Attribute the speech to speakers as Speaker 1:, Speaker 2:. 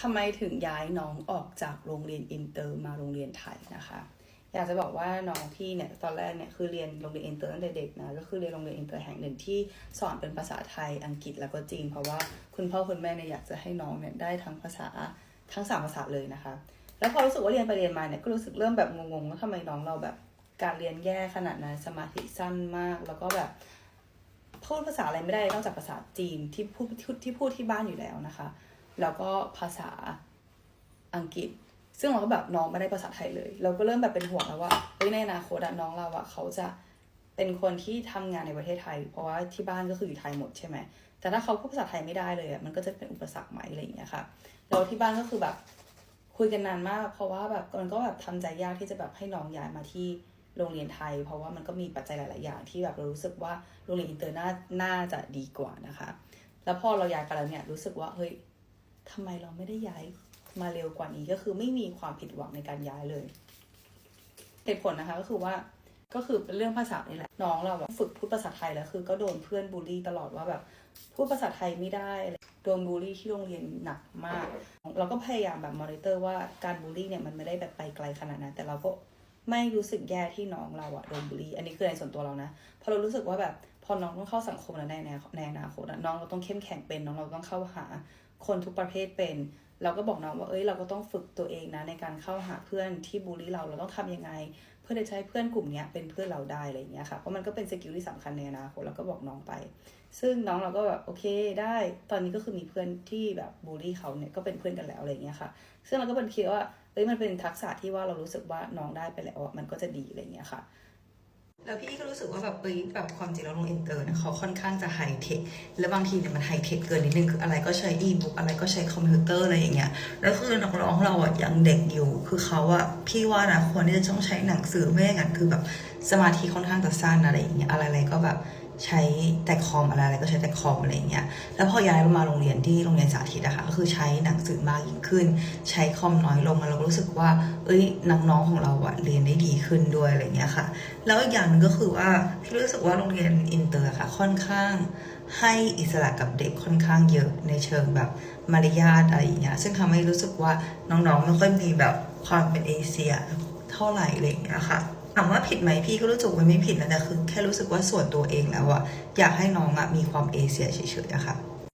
Speaker 1: ทำไมถึงย้ายน้องออกจากโรงเรียนอินเตอร์มาโรงเรียนไทยนะคะ อยากจะบอกว่าน้องพี่เนี่ยตอนแรกเนี่ยคือเรียนโรงเรียนอินเตอร์ตั้งแต่เด็กนะก็คือเรียนโรงเรียนอินเตอร์แห่งหนึ่งที่สอนเป็นภาษาไทยอังกฤษแล้วก็จีน เพราะว่าคุณพ่อคุณแม่เนี่ยอยากจะให้น้องเนี่ยได้ทั้งภาษาทั้งสามภาษาเลยนะคะ แล้วพอรู้สึกว่าเรียนไปเรียนมาเนี่ยก็รู้สึกเริ่มแบบงงๆว่าทำไมน้องเราแบบการเรียนแย่ขนาดนั้นสมาธิสั้นมาก แล้วก็แบบพูดภาษาอะไรไม่ได้นอกจากภาษาจีนที่พูดที่พูดที่บ้านอยู่แล้วนะคะ แล้วก็ภาษาอังกฤษ ซึ่งเราก็แบบน้องไม่ได้ภาษาไทยเลย เราก็เริ่มแบบเป็นห่วงแล้วว่าเฮ้ยในอนาคตน้องเราอะเขาจะเป็นคนที่ทำงานในประเทศไทย เพราะว่าที่บ้านก็คืออยู่ไทยหมดใช่ไหมแต่ถ้าเขาพูดภาษาไทยไม่ได้เลยอะมันก็จะเป็นอุปสรรคไหมอะไรอย่างเงี้ยค่ะแล้วที่บ้านก็คือแบบคุยกันนานมาก เพราะว่าแบบมันก็แบบทำใจยากที่จะแบบให้น้องย้ายมาที่โรงเรียนไทย เพราะว่ามันก็มีปัจจัยหลาย ๆ อย่างที่แบบเรารู้สึกว่าโรงเรียนอินเตอร์น่าน่าจะดีกว่านะคะ แล้วพอเราย้ายกันแล้วเนี่ยรู้สึกว่าเฮ้ย ทำไมเราไม่ได้ย้ายมาเร็วกว่านี้ก็คือไม่มีความผิดหวังในการย้ายเลยเหตุผลนะคะก็คือว่าก็คือเป็นเรื่องภาษานี่แหละน้องเราแบบฝึกพูดภาษาไทยแล้วคือ ก็โดนเพื่อนบูลลี่ตลอดว่าแบบพูดภาษาไทยไม่ได้อะไรโดนบูลลี่ที่โรงเรียนหนักมาก เราก็พยายามแบบมอนิเตอร์ว่าการบูลลี่เนี่ยมันไม่ได้แบบไปไกลขนาดนั้นแต่เราก็ ไม่รู้สึกแย่ที่น้องเราอะโดนบูลลี่ อันนี้คือในส่วนตัวเรานะเพราะเรารู้สึกว่าแบบพอน้องต้องเข้าสังคมแล้วในในในอนาคตน้องเราต้องเข้มแข็งเป็นน้องเราต้องเข้าหาคนทุกประเภทเป็น เราก็บอกน้องว่าเอ้ยเราก็ต้องฝึกตัวเองนะในการเข้าหาเพื่อนที่บูลลี่เราเราต้องทำยังไง เพื่อจะใช้เพื่อนกลุ่มนี้เป็นเพื่อนเราได้อะไรอย่างเงี้ยค่ะเพราะมันก็เป็นสกิลที่สำคัญในอนาคตเราก็บอกน้องไป ซึ่งน้องเราก็แบบโอเคได้ ตอนนี้ก็คือมีเพื่อนที่แบบบูลลี่เขาเนี่ยก็เป็นเพื่อนกันแล้วอะไรอย่างเงี้ยค่ะ ซึ่งเราก็เป็นคิดว่า อ้ยมันเป็นทักษะที่ว่าเรารู้สึกว่าน้องได้ไปแล้วมันก็จะดีอะไรเงี้ยค่ะ แล้วพี่ก็รู้สึกว่าแบบเอ้ยแบบความจริงแล้วโรงอินเตอร์เนี่ยเขาค่อนข้างจะไฮเทคแล้วบางทีเนี่ยมันไฮเทคเกินนิดนึงคืออะไรก็ใช้อีบุ๊กอะไรก็ใช้คอมพิวเตอร์อะไรอย่างเงี้ยแล้วคือนักร้องเราอะยังเด็กอยู่ คือเขาอะพี่ว่านะควรที่จะต้องใช้หนังสือไม่อย่างนั้นคือแบบสมาธิค่อนข้างจะสั้นอะไรอย่างเงี้ยอะไรๆก็แบบ ใช้แต่คอมอะไรๆก็ใช้แต่คอมอะไรอย่างเงี้ย แล้วพอย้ายมาโรงเรียนที่โรงเรียนสาธิตอะค่ะก็คือใช้หนังสือมากยิ่งขึ้น ใช้คอมน้อยลงแล้วเราก็รู้สึกว่า เอ้ยน้องๆของเราอะเรียนได้ดีขึ้นด้วยอะไรเงี้ยค่ะ แล้วอีกอย่างนึงก็คือว่าพี่รู้สึกว่าโรงเรียนอินเตอร์ค่ะ ค่อนข้างให้อิสระกับเด็กค่อนข้างเยอะในเชิงแบบมารยาทอะไรอย่างเงี้ย ซึ่งทำให้รู้สึกว่าน้องๆไม่ค่อยมีแบบความเป็นเอเชียเท่าไหร่อะไรอย่างเงี้ยค่ะามว่าผิดไหมพี่ก็รู้สึกว่าไม่ผิดนะแต่คือแค่รู้สึกว่าส่วนตัวเองแล้วอะอยากให้น้องอะมีความเอเชียเฉยๆอะค่ะ